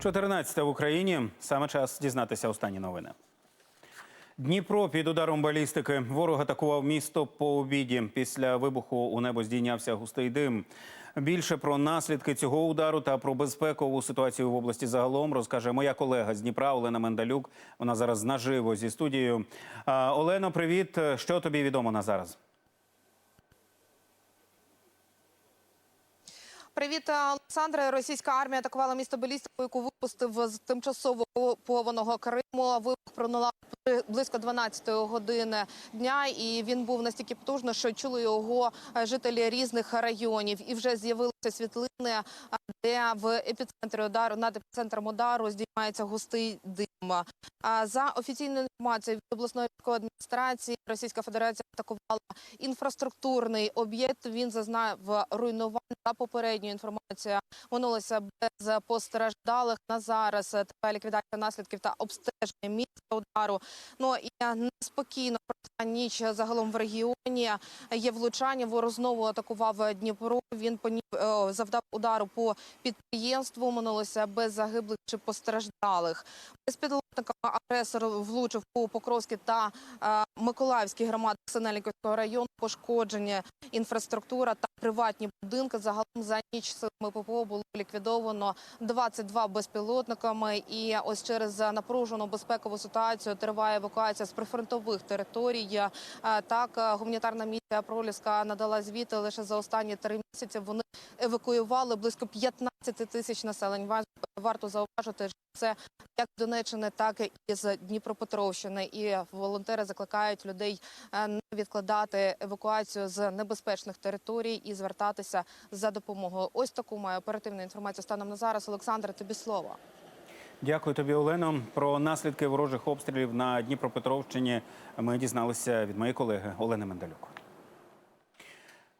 14 в Україні. Саме час дізнатися останні новини. Дніпро під ударом балістики. Ворог атакував місто по обіді. Після вибуху у небо здійнявся густий дим. Більше про наслідки цього удару та про безпекову ситуацію в області загалом розкаже моя колега з Дніпра Олена Мендалюк. Вона зараз наживо зі студією. Олено, привіт. Що тобі відомо на зараз? Привіт, Олександре. Російська армія атакувала місто балістикою, яку випустив з тимчасово окупованого Криму. Вибух при- близько 12 години дня, і він був настільки потужний, що чули його е, жителі різних районів. І вже з'явилися світлини, е, де в епіцентрі удару над епіцентром удару здіймається густий дим. За офіційною інформацією від обласної військової адміністрації, Російська Федерація атакувала інфраструктурний об'єкт. Він зазнав руйнувань. За попередньою інформацією минулося без постраждалих. На зараз триває ліквідація наслідків та обстеження місця удару. Ну і неспокійно пройшла ніч загалом в регіоні. Є влучання. Ворог знову атакував Дніпро. Він понів е, завдав удару по підприємству. Минулося без загиблих чи постраждалих. Безпілотниками агресор влучив по Покровській та е, Миколаївській громадах Синельниківського району. Пошкоджені інфраструктура та приватні будинки. Загалом за ніч силами ППО було ліквідовано 22 безпілотниками. І ось через напружену безпекову ситуацію триває евакуація з прифронтових територій. Е, Так, е, гуманітарна місія Проліска надала звіти лише за останні три місяці. Вони евакуювали близько 15 тисяч населень. Ва- Варто зауважити, що це як Донеччини, так і з Дніпропетровщини. І волонтери закликають людей е, не відкладати евакуацію з небезпечних територій і звертатися за допомогою. Ось таку маю оперативну інформацію станом на зараз. Олександр, тобі слово. Дякую тобі, Олено. Про наслідки ворожих обстрілів на Дніпропетровщині ми дізналися від моєї колеги Олени Мендалюк.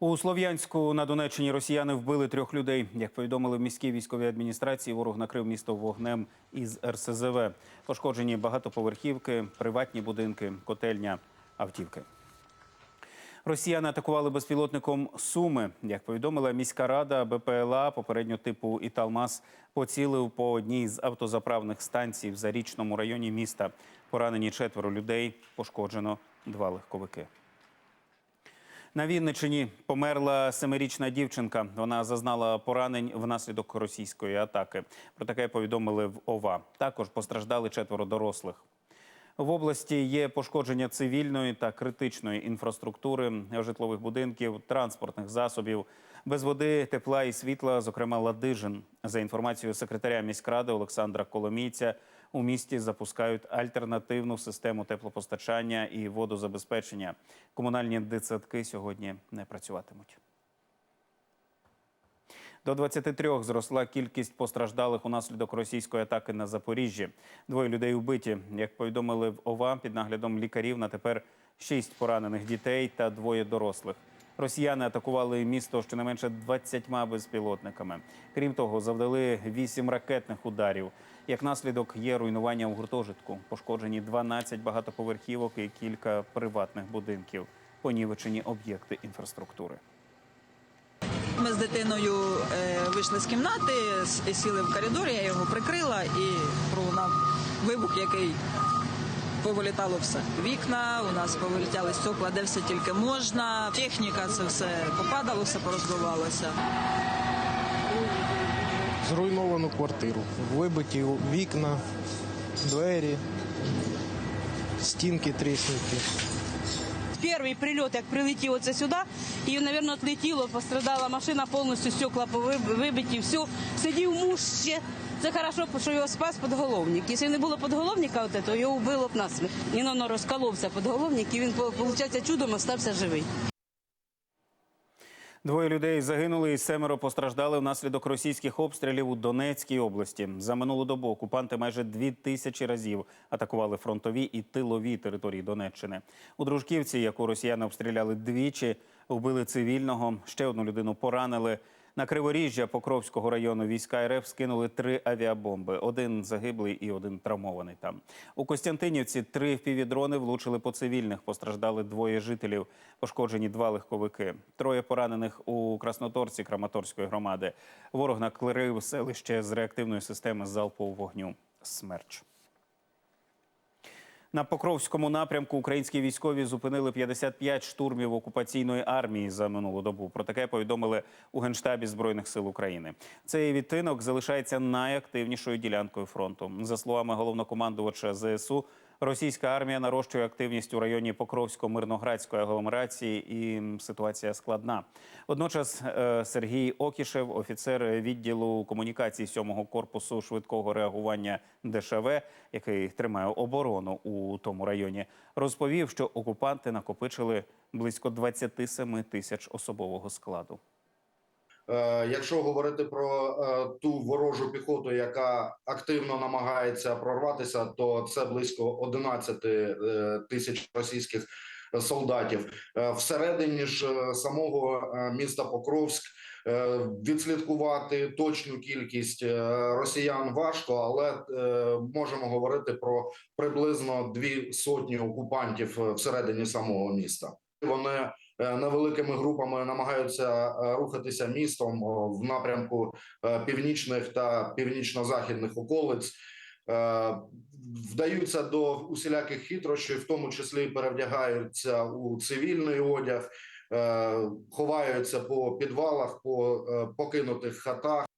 У Слов'янську на Донеччині росіяни вбили трьох людей. Як повідомили в міській військовій адміністрації, ворог накрив місто вогнем із РСЗВ. Пошкоджені багатоповерхівки, приватні будинки, котельня, автівки. Росіяни атакували безпілотником Суми. Як повідомила міська рада, БПЛА попередньо типу Італмас поцілив по одній з автозаправних станцій в зарічному районі міста. Поранені четверо людей, пошкоджено два легковики. На Вінниччині померла семирічна дівчинка. Вона зазнала поранень внаслідок російської атаки. Про таке повідомили в ОВА. Також постраждали четверо дорослих. В області є пошкодження цивільної та критичної інфраструктури, житлових будинків, транспортних засобів, без води, тепла і світла, зокрема Ладижин. За інформацією секретаря міськради Олександра Коломійця, у місті запускають альтернативну систему теплопостачання і водозабезпечення. Комунальні дитсадки сьогодні не працюватимуть. До 23 зросла кількість постраждалих унаслідок російської атаки на Запоріжжі. Двоє людей вбиті. Як повідомили в ОВА, під наглядом лікарів на тепер шість поранених дітей та двоє дорослих. Росіяни атакували місто щонайменше 20 безпілотниками. Крім того, завдали вісім ракетних ударів. Як наслідок є руйнування у гуртожитку. Пошкоджені 12 багатоповерхівок і кілька приватних будинків. Понівечені об'єкти інфраструктури. Ми з дитиною е, вийшли з кімнати, сіли в коридорі, я його прикрила і пролунав вибух, який повилітало все. Вікна, у нас повилітали стекла, де все тільки можна. Техніка, це все попадало, все порозбивалося. зруйновану квартиру, вибиті вікна, двері, стінки тріснуті. Перший прильот, як прилетів оце сюди, і, мабуть, відлетіло, пострадала машина, повністю стекла вибиті, все. Сидів муж ще. Це хорошо, що його спас подголовник. Якщо не було подголовника, от этого, його вбило б насмерть. Він воно розколовся подголовник, і він, виходить, чудом остався живий. Двоє людей загинули і семеро постраждали внаслідок російських обстрілів у Донецькій області. За минулу добу окупанти майже дві тисячі разів атакували фронтові і тилові території Донеччини. У Дружківці, яку росіяни обстріляли двічі, вбили цивільного. Ще одну людину поранили. На Криворіжжя Покровського району війська РФ скинули три авіабомби. Один загиблий і один травмований там. У Костянтинівці три впівдрони влучили по цивільних. Постраждали двоє жителів. Пошкоджені два легковики. Троє поранених у Красноторці Краматорської громади. Ворог наклерив селище з реактивної системи залпового вогню. Смерч. На Покровському напрямку українські військові зупинили 55 штурмів окупаційної армії за минулу добу. Про таке повідомили у генштабі збройних сил України. Цей відтинок залишається найактивнішою ділянкою фронту. За словами головнокомандувача ЗСУ, російська армія нарощує активність у районі Покровсько-Мирноградської агломерації, і ситуація складна. Водночас е, Сергій Окішев, офіцер відділу комунікації 7-го корпусу швидкого реагування ДШВ, який тримає оборону у тому районі, розповів, що окупанти накопичили близько 27 тисяч особового складу. Е, Якщо говорити про е, ту ворожу піхоту, яка активно намагається прорватися, то це близько 11 е, тисяч російських солдатів. Всередині ж самого міста Покровськ відслідкувати точну кількість росіян важко, але можемо говорити про приблизно дві сотні окупантів всередині самого міста. Вони невеликими групами намагаються е, рухатися містом в напрямку е, північних та північно-західних околиць. Е, Вдаються до усіляких хитрощів, в тому числі перевдягаються у цивільний одяг, е, ховаються по підвалах, по е, покинутих хатах.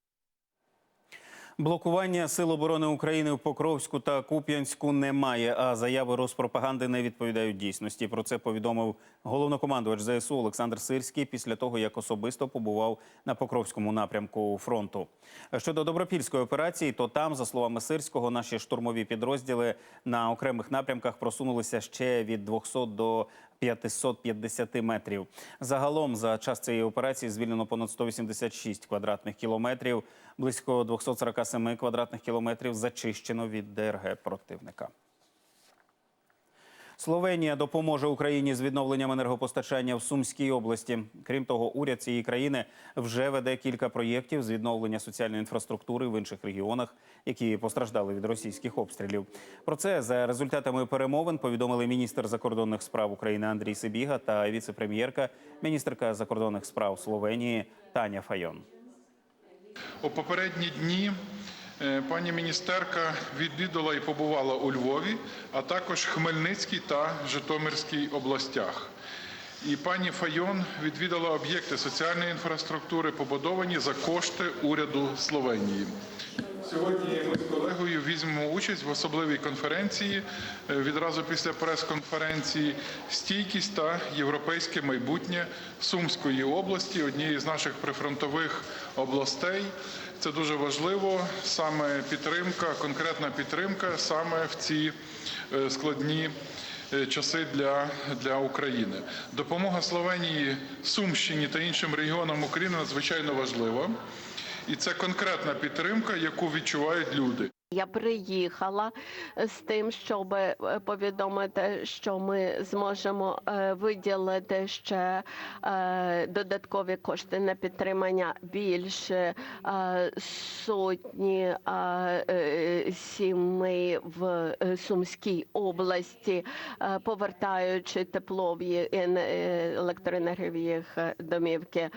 Блокування сил оборони України в Покровську та Куп'янську немає. А заяви Роспропаганди не відповідають дійсності. Про це повідомив головнокомандувач ЗСУ Олександр Сирський після того, як особисто побував на Покровському напрямку фронту. Щодо добропільської операції, то там, за словами Сирського, наші штурмові підрозділи на окремих напрямках просунулися ще від 200 до 550 метрів. Загалом за час цієї операції звільнено понад 186 квадратних кілометрів, близько 247 квадратних кілометрів зачищено від ДРГ противника. Словенія допоможе Україні з відновленням енергопостачання в Сумській області. Крім того, уряд цієї країни вже веде кілька проєктів з відновлення соціальної інфраструктури в інших регіонах, які постраждали від російських обстрілів. Про це за результатами перемовин повідомили міністр закордонних справ України Андрій Сибіга та віце-прем'єрка, міністерка закордонних справ Словенії Таня Файон. У попередні дні пані міністерка відвідала і побувала у Львові, а також Хмельницькій та Житомирській областях. І пані Файон відвідала об'єкти соціальної інфраструктури, побудовані за кошти уряду Словенії. Сьогодні ми з колегою візьмемо участь в особливій конференції е, відразу після прес-конференції Стійкість та європейське майбутнє Сумської області, однієї з наших прифронтових областей. Це дуже важливо, саме підтримка, конкретна підтримка саме в ці е, складні е, часи для, для України. Допомога Словенії, Сумщині та іншим регіонам України надзвичайно важлива. І це конкретна підтримка, яку відчувають люди. Я приїхала з тим, щоб е, повідомити, що ми зможемо е, виділити ще е, додаткові кошти на підтримання більше сотні сімей в Сумській області, повертаючи тепло в електроенергію домівки.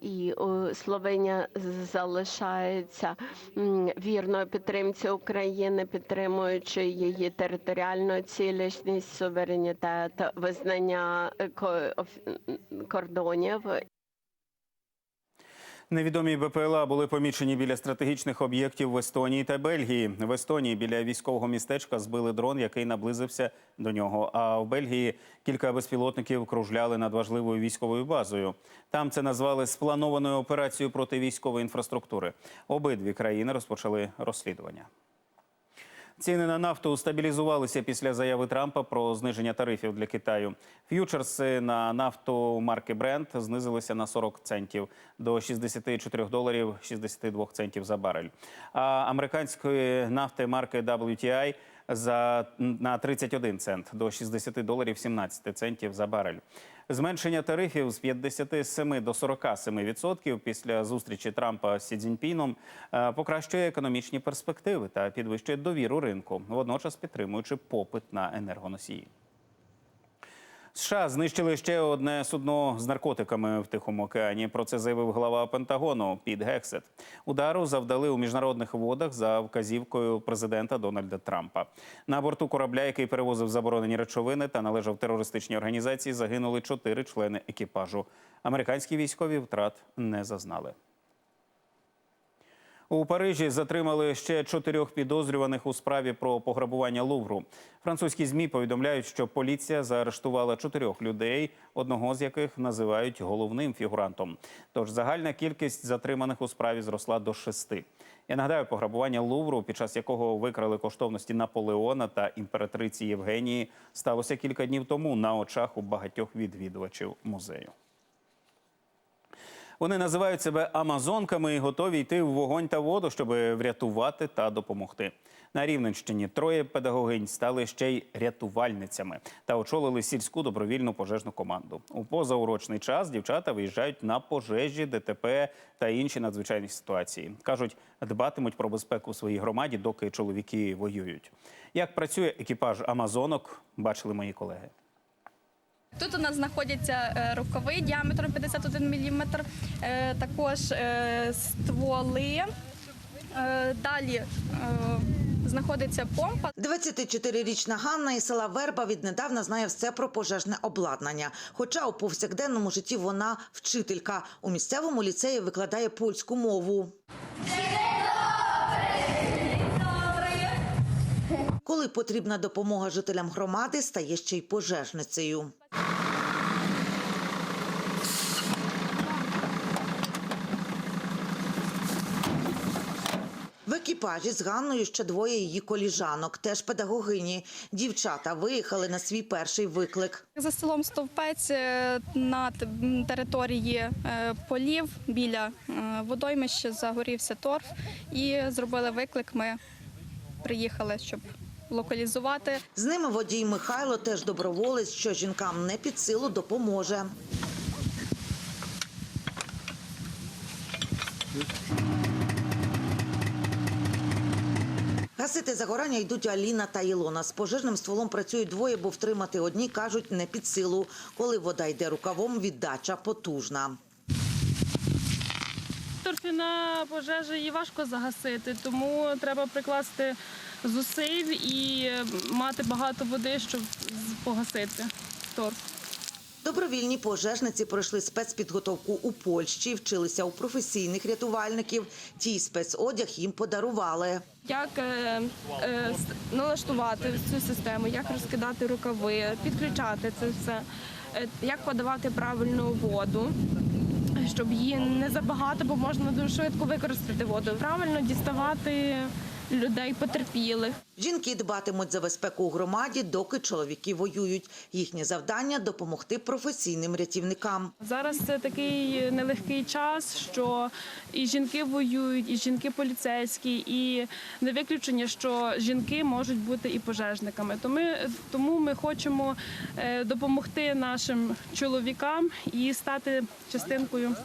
І Словенія залишається вірною підтримці України, підтримуючи її територіальну цілісність, суверенітет, визнання е, кордонів Невідомі БПЛА були помічені біля стратегічних об'єктів в Естонії та Бельгії. В Естонії біля військового містечка збили дрон, який наблизився до нього. А в Бельгії кілька безпілотників кружляли над важливою військовою базою. Там це назвали спланованою операцією проти військової інфраструктури. Обидві країни розпочали розслідування. Ціни на нафту стабілізувалися після заяви Трампа про зниження тарифів для Китаю. Ф'ючерси на нафту марки Brent знизилися на 40 центів до 64 доларів 62 центів за барель. А американської нафти марки WTI за на 31 цент до 60 доларів 17 центів за барель. Зменшення тарифів з 57 до 47% відсотків після зустрічі Трампа з Сі Цзіньпіном е, покращує економічні перспективи та підвищує довіру ринку, водночас підтримуючи попит на енергоносії. США знищили ще одне судно з наркотиками в Тихому океані. Про це заявив глава Пентагону Піт Гексет. Удару завдали у міжнародних водах за вказівкою президента Дональда Трампа. На борту корабля, який перевозив заборонені речовини та належав терористичній організації, загинули чотири члени екіпажу. Американські військові втрат не зазнали. У Парижі затримали ще чотирьох підозрюваних у справі про пограбування Лувру. Французькі змі повідомляють, що поліція заарештувала чотирьох людей, одного з яких називають головним фігурантом. Тож загальна кількість затриманих у справі зросла до шести. Я нагадаю, пограбування Лувру, під час якого викрали коштовності Наполеона та імператриці Євгенії, сталося кілька днів тому на очах у багатьох відвідувачів музею. Вони називають себе амазонками і готові йти в вогонь та воду, щоб врятувати та допомогти. На Рівненщині троє педагогинь стали ще й рятувальницями та очолили сільську добровільну пожежну команду. У позаурочний час дівчата виїжджають на пожежі, ДТП та інші надзвичайні ситуації. кажуть, дбатимуть про безпеку у своїй громаді, доки чоловіки воюють. Як працює екіпаж амазонок, бачили мої колеги. Тут у нас знаходяться е, рукави діаметром 51 мм, е, також е, стволи. Далі знаходиться помпа. 24-річна Ганна із села Верба віднедавна знає все про пожежне обладнання. Хоча у повсякденному житті вона вчителька. У місцевому ліцеї викладає польську мову. Коли потрібна допомога жителям громади, стає ще й пожежницею. В екіпажі з Ганною ще двоє її коліжанок, теж педагогині. Дівчата виїхали на свій перший виклик. За селом Стовпець е, на території е, полів біля е, водоймища загорівся торф і зробили виклик. Ми приїхали, щоб локалізувати. З ними водій Михайло теж доброволець, що жінкам не під силу допоможе. Гасити загорання йдуть Аліна та Ілона. З пожежним стволом працюють двоє, бо втримати одні, кажуть, не під силу. Коли вода йде рукавом, віддача потужна. Торфяна пожежа її важко загасити, тому треба прикласти зусиль і мати багато води, щоб погасити торф. Добровільні пожежниці пройшли спецпідготовку у Польщі, вчилися у професійних рятувальників. Ті спецодяг їм подарували. Як е, е, налаштувати цю систему, як розкидати рукави, підключати це все, е, як подавати правильну воду, щоб її не забагато, бо можна дуже швидко використати воду. Правильно діставати людей потерпілих. Жінки дбатимуть за безпеку у громаді, доки чоловіки воюють. Їхнє завдання допомогти професійним рятівникам. Зараз це такий нелегкий час, що і жінки воюють, і жінки поліцейські, і не виключення, що жінки можуть бути і пожежниками. Тому ми хочемо е, допомогти нашим чоловікам і стати частинкою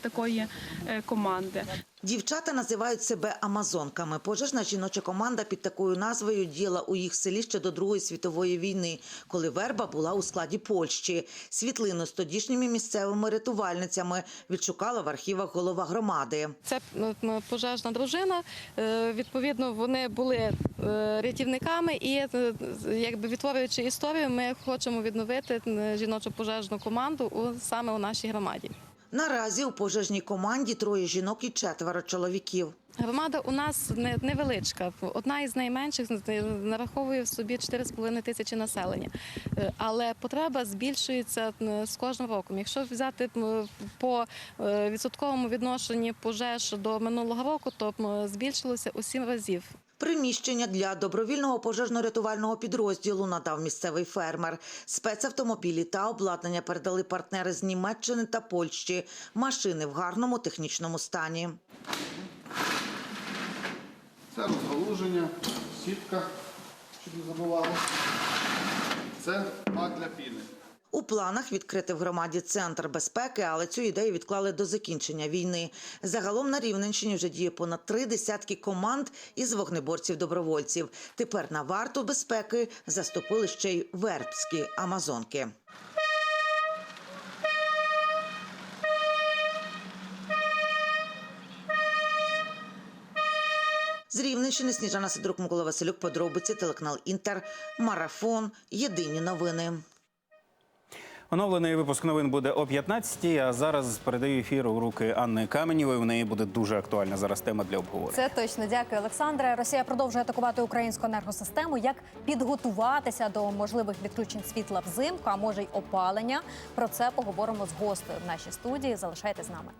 такої е, команди. Дівчата називають себе амазонками. Пожежна жіноча команда під такою назвою діяла у їх селі ще до Другої світової війни, коли верба була у складі Польщі. Світлину з тодішніми місцевими рятувальницями відшукала в архівах голова громади. Це пожежна дружина. Е, Відповідно, вони були е, рятівниками, і е, якби відтворюючи історію, ми хочемо відновити жіночу пожежну команду саме у нашій громаді. Наразі у пожежній команді троє жінок і четверо чоловіків. Громада у нас не- невеличка, одна із найменших нараховує в собі 4,5 тисячі населення. Е, Але потреба збільшується з кожним роком. Якщо взяти по е, відсотковому відношенні пожеж до минулого року, то збільшилося у сім разів. Приміщення для добровільного пожежно-рятувального підрозділу надав місцевий фермер. Спецавтомобілі та обладнання передали партнери з Німеччини та Польщі. Машини в гарному технічному стані. Це розгалуження, сітка, щоб не забували. Це бак для піни. У планах відкрити в громаді центр безпеки, але цю ідею відклали до закінчення війни. Загалом на Рівненщині вже діє понад три десятки команд із вогнеборців-добровольців. Тепер на варту безпеки заступили ще й вербські амазонки. З Рівненщини Сніжана Сидорук, Микола Василюк, подробиці, телеканал Інтер, Марафон, Єдині новини. Оновлений випуск новин буде о 15-й, А зараз передаю ефір у руки Анни Каменєвої. У неї буде дуже актуальна зараз тема для обговорення. Це точно дякую, Олександре. Росія продовжує атакувати українську енергосистему. Як підготуватися до можливих відключень світла взимку, а може й опалення? Про це поговоримо з гостею в нашій студії. Залишайтесь з нами.